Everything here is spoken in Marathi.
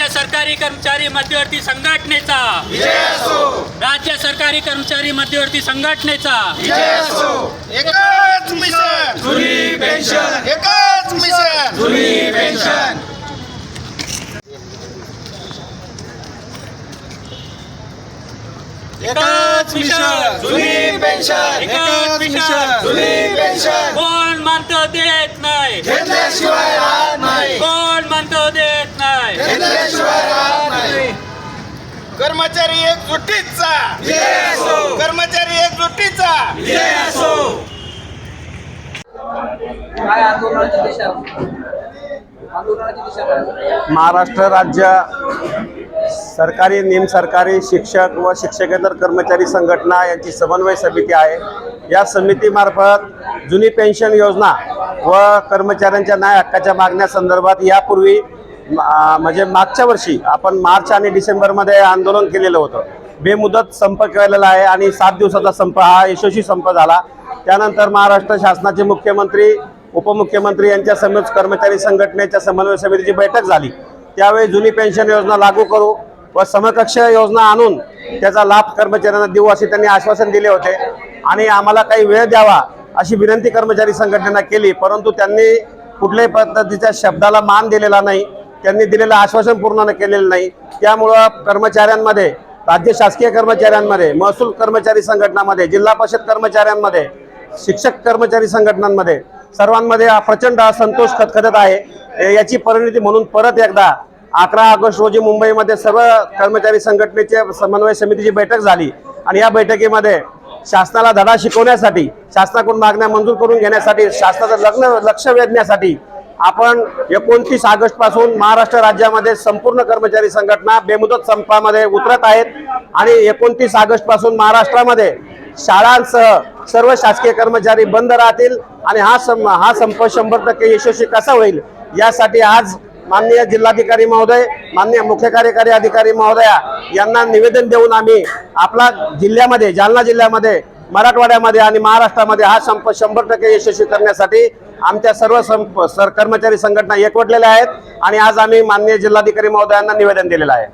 राज्य सरकारी कर्मचारी मध्यवर्ती संघटनेचा. राज्य सरकारी कर्मचारी मध्यवर्ती संघटनेचा. एकच मिशन. जुनी पेन्शन. एकच मिशन. जुनी पेन्शन. एकच मिशन. जुनी पेन्शन. एकच मिशन. जुनी पेन्शन. कर्मचारी एकजुटीचा. कर्मचारी एकजुटीचा. काय आंदोलनाची दिशा? आंदोलनाची दिशा महाराष्ट्र राज्य सरकारी निमसरकारी शिक्षक व शिक्षकेतर कर्मचारी संघटना यांची समन्वय समिती आहे. या समितीमार्फत जुनी पेन्शन योजना व कर्मचाऱ्यांच्या न्याय हक्काच्या मागण्यासंदर्भात यापूर्वी म्हणजे मागच्या वर्षी आपण मार्च आणि डिसेंबरमध्ये आंदोलन केलेलं होतं. बेमुदत संप केलेला आहे आणि सात दिवसाचा संप हा यशस्वी संप झाला. त्यानंतर महाराष्ट्र शासनाचे मुख्यमंत्री उपमुख्यमंत्री यांच्या समवेत कर्मचारी संघटनेच्या समन्वय समितीची बैठक झाली. त्यावेळी जुनी पेन्शन योजना लागू करू व समकक्ष योजना आणून त्याचा लाभ कर्मचाऱ्यांना देऊ असे त्यांनी आश्वासन दिले होते. आणि आम्हाला काही वेळ द्यावा अशी विनंती कर्मचारी संघटनेनं केली परंतु त्यांनी कुठल्याही पद्धतीच्या शब्दाला मान दिलेला नाही. त्यांनी दिलेलं आश्वासन पूर्ण केलेलं नाही. त्यामुळं कर्मचाऱ्यांमध्ये राज्य शासकीय कर्मचाऱ्यांमध्ये महसूल कर्मचारी संघटनामध्ये जिल्हा परिषद कर्मचाऱ्यांमध्ये शिक्षक कर्मचारी संघटनांमध्ये सर्वांमध्ये हा प्रचंड असंतोष खतखतत आहे. याची परिणिती म्हणून परत एकदा अकरा ऑगस्ट रोजी मुंबईमध्ये सर्व कर्मचारी संघटनेचे समन्वय समितीची बैठक झाली. आणि या बैठकीमध्ये शासनाला धडा शिकवण्यासाठी शासनाकडून मागण्या मंजूर करून घेण्यासाठी शासनाचं लग्न लक्ष वेधण्यासाठी आपण एकोणतीस ऑगस्टपासून महाराष्ट्र राज्यामध्ये संपूर्ण कर्मचारी संघटना बेमुदत संपामध्ये उतरत आहेत. आणि एकोणतीस ऑगस्टपासून महाराष्ट्रामध्ये शाळांसह सर्व शासकीय कर्मचारी बंद राहतील. आणि हा सं हा संप शंभर टक्के यशस्वी कसा होईल यासाठी आज माननीय जिल्हाधिकारी महोदय माननीय मुख्य कार्यकारी अधिकारी महोदया यांना निवेदन देऊन आम्ही आपला जिल्ह्यामध्ये जालना जिल्ह्यामध्ये मराठवाड्यामध्ये आणि महाराष्ट्रामध्ये हा संप शंभर टक्के यशस्वी करण्यासाठी आमच्या सर्व संप सर कर्मचारी संघटना एकवटलेल्या आहेत आणि आज आम्ही माननीय जिल्हाधिकारी महोदयांना निवेदन दिलेलं आहे.